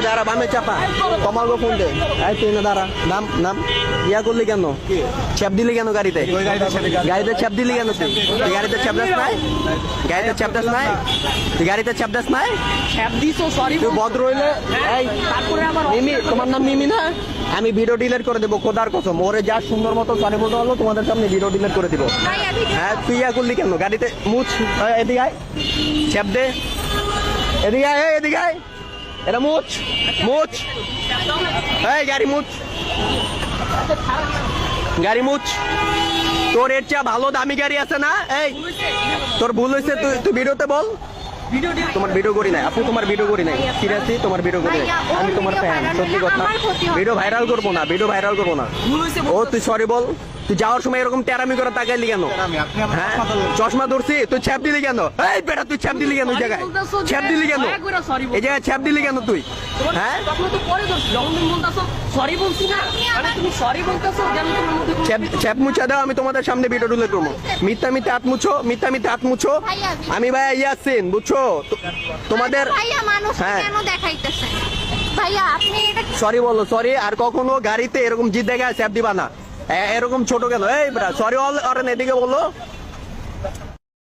এই দাঁড়া বামে চাপা। কমালগো ফোন দে। এই তুই না দাঁড়া নাম নাম। ইয়া করলি কেন? ছেপ দিলি কেন গাড়িতে? গাড়িতে ছেপ দিলি কেন তুই? তুই গাড়িতে ছেপ দাস নাই? গাড়িতে ছেপ দাস নাই? তুই গাড়িতে ছেপ দাস নাই? ছ্যাপ দিছো সরি তুই ভদ্র হইলে এই তারপরে আবার মিমি তোমার নাম মিমি না? আমি ভিডিও ডিলিট করে দেবো খোদার কসম। ওরে যা সুন্দর মতো সরি বলতে হলো তোমাদের সামনে ভিডিও ডিলিট করে দিব। হ্যাঁ তুই ইয়া করলি কেন? গাড়িতে মুছ। এদিকে আয়। ছেপ দে। এদিকে আয় এদিকে আয়। এটা মুছ মুছ। এই গাড়ি মুছ। গাড়ি মুছ। তোর এর চেয়ে ভালো দামি গাড়ি আছে না? এই তোর ভুল হয়েছে তুই তুই ভিডিওতে বল। তোমার ভিডিও করি নাই। আপু তোমার ভিডিও করি নাই। সিরিয়াসলি তোমার ভিডিও করি নাই। আমি তোমার ফ্যান সত্যি কথা। ভিডিও ভাইরাল করব না ভিডিও ভাইরাল করব না। ও তুই সরি বল। তুই যাওয়ার সময় এরকম টেরামি করে তাকাইলি কেন? হ্যাঁ? চশমা ধরছি তুই ছ্যাপ দিলি কেন? এই বেটা তুই ছ্যাপ দিলি কেন ওই জায়গায়? ছ্যাপ দিলি কেন? এই জায়গায় ছ্যাপ দিলি কেন তুই? হ্যাঁ? মানে ছ্যাপ মুছা দাও আমি তোমাদের সামনে ভিডিও তুলে করব মিথ্যা মিথ্যা হাত মুছো মিথ্যা মিথ্যা হাত মুছো। আমি ভাই ইয়াসিন বুঝছ? তোমাদের হ্যাঁ। সরি বলো সরি আর কখনো গাড়িতে এরকম জিদ দেখে ছ্যাপ দিবা না। এরকম ছোট গেল এই সরি অল অরেন এদিকে বলো।